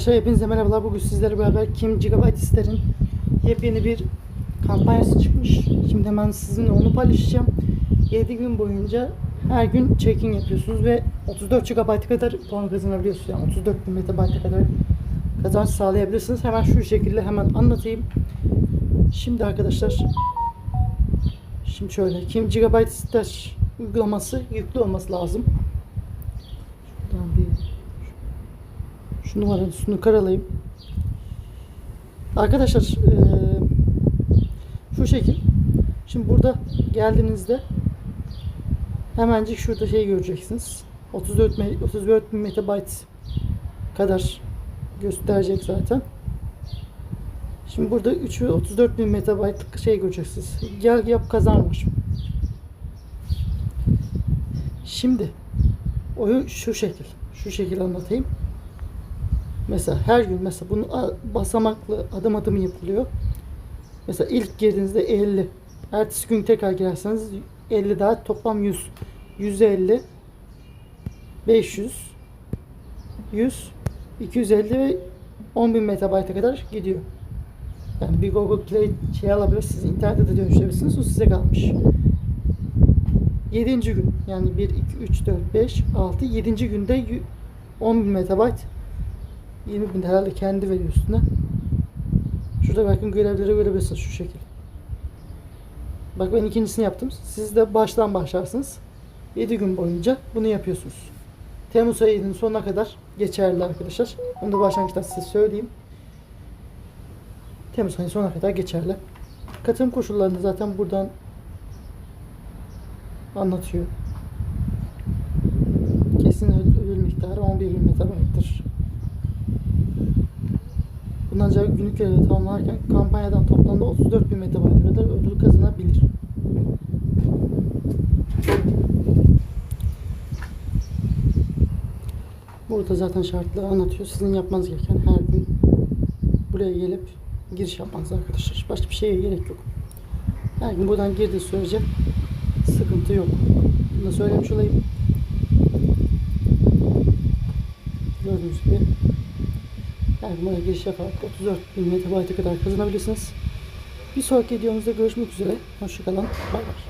Arkadaşlar hepinize merhabalar. Bugün sizlerle beraber Kim Gigabyte isterin yepyeni bir kampanyası çıkmış. Şimdi hemen sizinle onu paylaşacağım. 7 gün boyunca her gün check-in yapıyorsunuz ve 34 GB kadar puan kazanabiliyorsunuz. Yani 34 bin MB kadar kazanç sağlayabilirsiniz. Hemen şu şekilde hemen anlatayım. Şimdi arkadaşlar Şimdi şöyle Kim Gigabyte ister uygulaması yüklü olması lazım. Şuradan bir şu numaranın üstünü karalayayım. Arkadaşlar eee, şu şekil. Şimdi burada geldiğinizde hemencik şurada şey göreceksiniz. 34 me- 34 bin megabayt kadar gösterecek zaten. Şimdi burada 3 ve 34 bin megabaytlık şey göreceksiniz. Gel yap kazan var. Şimdi oyu şu şekil. Şu şekil anlatayım. Mesela her gün mesela bunu basamaklı adım adım yapılıyor. Mesela ilk girdiğinizde 50. Ertesi gün tekrar girerseniz 50 daha toplam 100. 150 500 100 250 ve 10.000 megabayta kadar gidiyor. Yani bir Google Play şey alabilirsiniz. internete de dönüştürebilirsiniz. O size kalmış. 7. gün yani 1, 2, 3, 4, 5, 6, 7. günde yü- 10.000 megabayt 20 bin herhalde kendi veriyor üstüne. Şurada bakın görevleri görebilirsiniz şu şekilde. Bak ben ikincisini yaptım. Siz de baştan başlarsınız. 7 gün boyunca bunu yapıyorsunuz. Temmuz ayının sonuna kadar geçerli arkadaşlar. Onu da başlangıçta size söyleyeyim. Temmuz ayının sonuna kadar geçerli. Katılım koşullarını zaten buradan anlatıyor. Kesin ödül miktarı 11 bin megabayttır. Ancak günlük görevi tamamlarken kampanyadan toplamda 34 bin megabayt kadar ödül kazanabilir. Burada zaten şartları anlatıyor. Sizin yapmanız gereken her gün buraya gelip giriş yapmanız arkadaşlar. Başka bir şeye gerek yok. Her gün buradan girdiği sürece sıkıntı yok. Bunu söylemiş olayım. Gördüğünüz gibi gün buraya giriş yaparak 34 bin megabayta kadar kazanabilirsiniz. Bir sonraki videomuzda görüşmek üzere. Hoşçakalın. Bay bay.